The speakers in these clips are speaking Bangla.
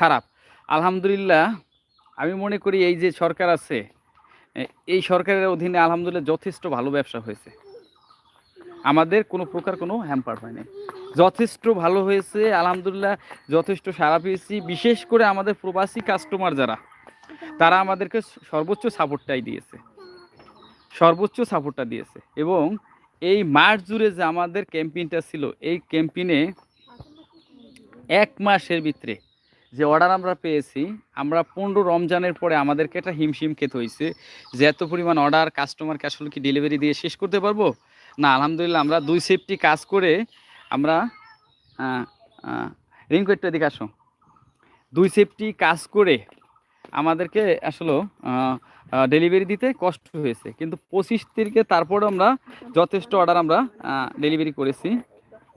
খারাপ। আলহামদুলিল্লাহ, আমি মনে করি এই যে সরকার আছে এই সরকারের অধীনে আলহামদুলিল্লাহ যথেষ্ট ভালো ব্যবসা হয়েছে। আমাদের কোনো প্রকার কোনো হ্যাম্পার হয়নি। যথেষ্ট ভালো হয়েছে, আলহামদুলিল্লাহ যথেষ্ট সারা পেয়েছি, বিশেষ করে আমাদের প্রবাসী কাস্টমার যারা, তারা আমাদেরকে সর্বোচ্চ সাপোর্টটাই দিয়েছে। সর্বোচ্চ সাপোর্টটা দিয়েছে। এবং এই মাস জুড়ে যে আমাদের ক্যাম্পেইনটা ছিল, এই ক্যাম্পেইনে এক মাসের ভিতরে যে অর্ডার আমরা পেয়েছি, আমরা পনেরো রমজানের পরে আমাদেরকে একটা হিমশিম খেতে হয়েছে। যে এত পরিমাণ অর্ডার কাস্টমারকে আসলে কি ডেলিভারি দিয়ে শেষ করতে পারব? না, আলহামদুলিল্লাহ আমরা দুই সেফটি কাজ করে আমরা রিঙ্কু একটু এদিকে আসো। দুই সেফটি কাজ করে আমাদেরকে আসলে ডেলিভারি দিতে কষ্ট হয়েছে। কিন্তু পঁচিশ তারিখে তারপরে আমরা যথেষ্ট অর্ডার আমরা ডেলিভারি করেছি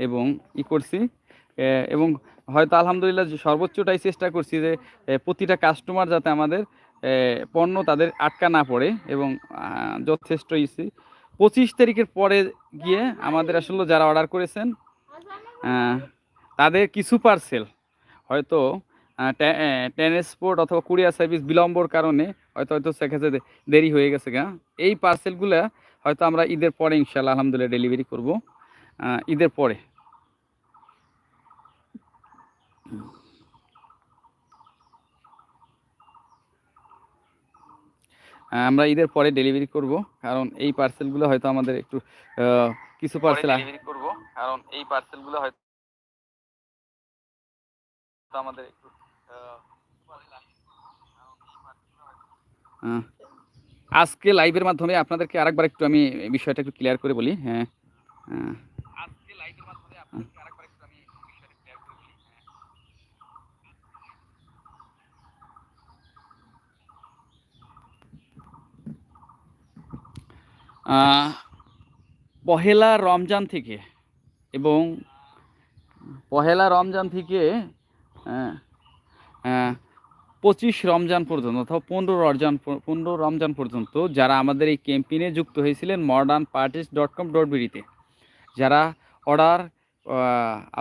এবং ই করছি। এবং হয়তো আলহামদুলিল্লাহ সর্বোচ্চটাই চেষ্টা করছি যে প্রতিটা কাস্টমার যাতে আমাদের পণ্য তাদের আটকা না পড়ে এবং যথেষ্ট ইসি। পঁচিশ তারিখের পরে গিয়ে আমাদের আসলে যারা অর্ডার করেছেন তাদের কিছু পার্সেল হয়তো ট্রান্সপোর্ট অথবা কুরিয়ার সার্ভিস বিলম্বর কারণে হয়তো হয়তো সেক্ষেত্রে দেরি হয়ে গেছে গা। এই পার্সেলগুলো হয়তো আমরা ঈদের পরে ইনশাল্লাহ আলহামদুলিল্লাহ ডেলিভারি করব ঈদের পরে। আমরা ঈদের পরে ডেলিভারি করব কারণ এই পার্সেলগুলো হয়তো আমাদের একটু কিছু পার্সেল ডেলিভারি করব কারণ এই পার্সেলগুলো হয়তো আমাদের একটু আজকে লাইভের মাধ্যমে আপনাদেরকে আরেকবার একটু আমি বিষয়টা একটু ক্লিয়ার করে বলি হ্যাঁ আহ, আজকে লাইভের মাধ্যমে আপনাদেরকে আরেকবার একটু আমি বিষয়টা ক্লিয়ার করে বলি হ্যাঁ আহ, পহেলা রমজান থেকে এবং পহেলা রমজান থেকে পঁচিশ রমজান পর্যন্ত অথবা পনেরো রমজান পনেরো রমজান পর্যন্ত যারা আমাদের এই ক্যাম্পেইনে যুক্ত হয়েছিলেন modern parties dot com dot বিডিতে যারা অর্ডার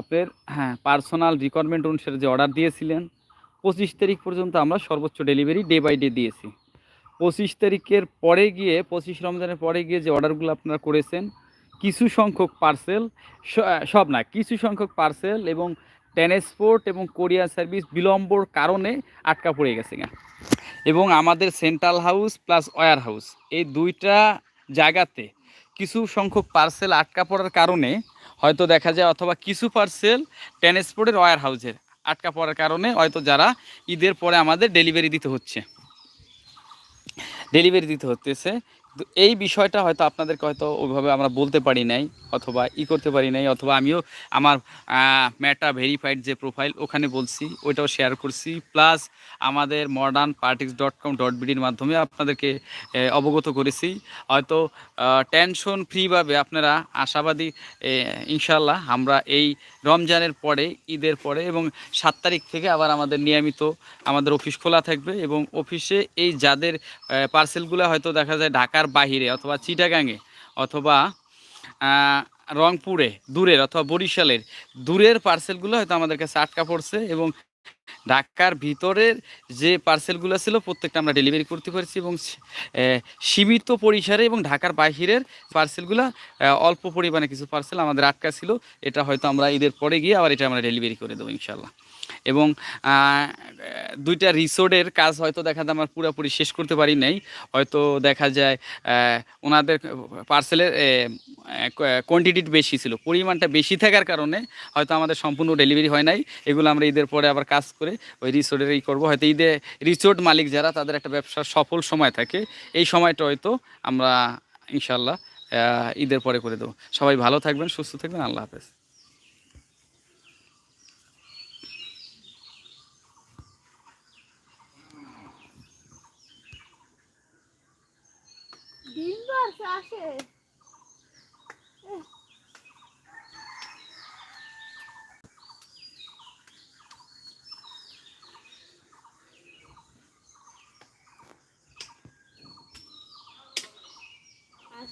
আপনার হ্যাঁ পার্সোনাল রিকোয়ারমেন্ট অনুসারে যে অর্ডার দিয়েছিলেন, পঁচিশ তারিখ পর্যন্ত আমরা সর্বোচ্চ ডেলিভারি ডে বাই ডে দিয়েছি। পঁচিশ তারিখের পরে গিয়ে, পঁচিশ রমজানের পরে গিয়ে যে অর্ডারগুলো আপনারা করেছেন, কিছু সংখ্যক পার্সেল সব না, কিছু সংখ্যক পার্সেল এবং ট্রান্সপোর্ট এবং কোরিয়ার সার্ভিস বিলম্বর কারণে আটকা পড়ে গেছে গা। এবং আমাদের central house plus warehouse, এই দুইটা জায়গাতে কিছু সংখ্যক পার্সেল আটকা পড়ার কারণে, হয়তো দেখা যায় অথবা কিছু পার্সেল ট্রান্সপোর্টের ওয়ার হাউসের আটকা পড়ার কারণে হয়তো যারা ঈদের পরে আমাদের ডেলিভারি দিতে হচ্ছে। ডেলিভারি দিতে হতেছে। এই বিষয়টা হয়তো আপনাদেরকে হয়তো ওইভাবে আমরা বলতে পারি নাই, অথবা ই করতে পারি নাই, অথবা আমিও আমার ম্যাটা ভেরিফাইড যে প্রোফাইল ওখানে বলছি, ওইটাও শেয়ার করছি। প্লাস আমাদের modern parties dot com dot বিডির মাধ্যমে আপনাদেরকে অবগত করেছি। হয়তো টেনশন ফ্রিভাবে আপনারা আশাবাদী ইনশাল্লাহ আমরা এই রমজানের পরে, ঈদের পরে এবং সাত তারিখ থেকে আবার আমাদের নিয়মিত আমাদের অফিস খোলা থাকবে এবং অফিসে এই যাদের পার্সেলগুলো হয়তো দেখা যায় ঢাকার বাহিরে অথবা চিটাগাঙে অথবা রংপুরে, দূরের অথবা বরিশালের, দূরের পার্সেলগুলো হয়তো আমাদের কাছে আটকা পড়ছে এবং ঢাকার ভিতরের যে পার্সেলগুলো ছিল, প্রত্যেকটা আমরা ডেলিভারি করতে পারছি এবং সীমিত পরিসরে এবং ঢাকার বাহিরের পার্সেলগুলো অল্প পরিমাণে কিছু পার্সেল আমাদের আটকা ছিল। এটা হয়তো আমরা ঈদের পরে গিয়ে আবার এটা আমরা ডেলিভারি করে দেবো ইনশাল্লাহ এবং দুইটা রিসোর্টের কাজ হয়তো দেখা যায় আমরা পুরোপুরি শেষ করতে পারি নাই। হয়তো দেখা যায় ওনাদের পার্সেলের কোয়ান্টিটি বেশি ছিল। পরিমাণটা বেশি থাকার কারণে হয়তো আমাদের সম্পূর্ণ ডেলিভারি হয় নাই। এগুলো আমরা ঈদের পরে আবার কাজ করে ওই রিসোর্টের এই করব। হয়তো ঈদে রিসোর্ট মালিক যারা, তাদের একটা ব্যবসার সফল সময় থাকে। এই সময়টা হয়তো আমরা ইনশাল্লাহ ঈদের পরে করে দেবো। সবাই ভালো থাকবেন, সুস্থ থাকবেন, আল্লাহ হাফেজ। আসে।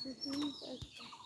Baju.